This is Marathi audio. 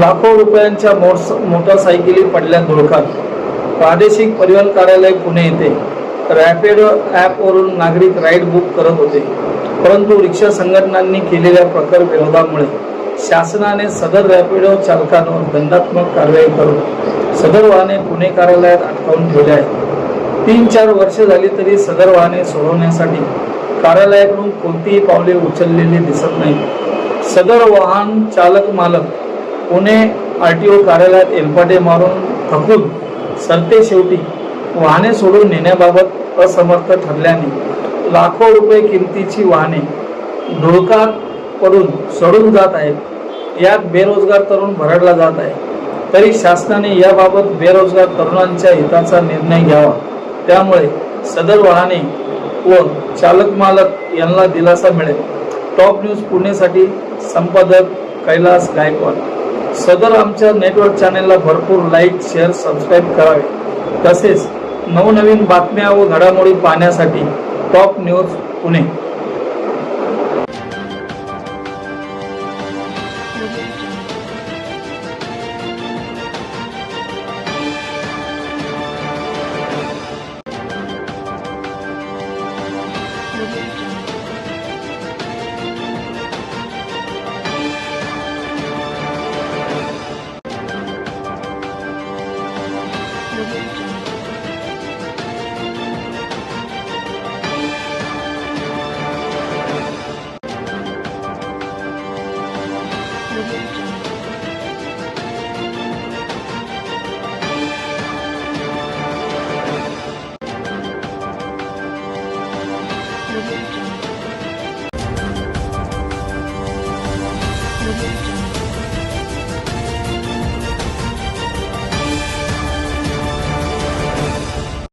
लाखो रुपयांच्या मोट्स मोटरसायकली पडल्या धुळकात. प्रादेशिक परिवहन कार्यालय पुणे येथे. रॅपिडो ॲपवरून नागरिक राईड बुक करत होते. परंतु रिक्षा संघटनांनी केलेल्या प्रकार विरोधामुळे शासनाने सदर रॅपिडो चालकांवर दंडात्मक कारवाई करून सदर वाहने पुणे कार्यालयात अटकावून ठेवले आहेत. तीन चार वर्ष झाली तरी सदर वाहने सोडवण्यासाठी कार्यालयाकडून कोणतीही पावले उचललेली दिसत नाहीत. सदर वाहन चालक मालक पुणे आर टी ओ कार्यालयात एलपाटे मारून थकून सरते शेवटी वाहने सोडून नेण्याबाबत असमर्थ ठरल्याने लाखो रुपये किमतीची वाहने धुळकात पडून सोडून जात आहेत. यात बेरोजगार तरुण भरडला जात आहे. तरी शासनाने याबाबत बेरोजगार तरुणांच्या हिताचा निर्णय घ्यावा. त्यामुळे सदर वाहने व चालक मालक यांना दिलासा मिळेल. टॉप न्यूज पुणेसाठी संपादक कैलास गायकवाड. सदर आमच्या नेटवर्क चॅनेलला भरपूर लाईक शेअर सबस्क्राईब करावे. तसेच नवनवीन बातम्या व घडामोडी पाहण्यासाठी top news Pune.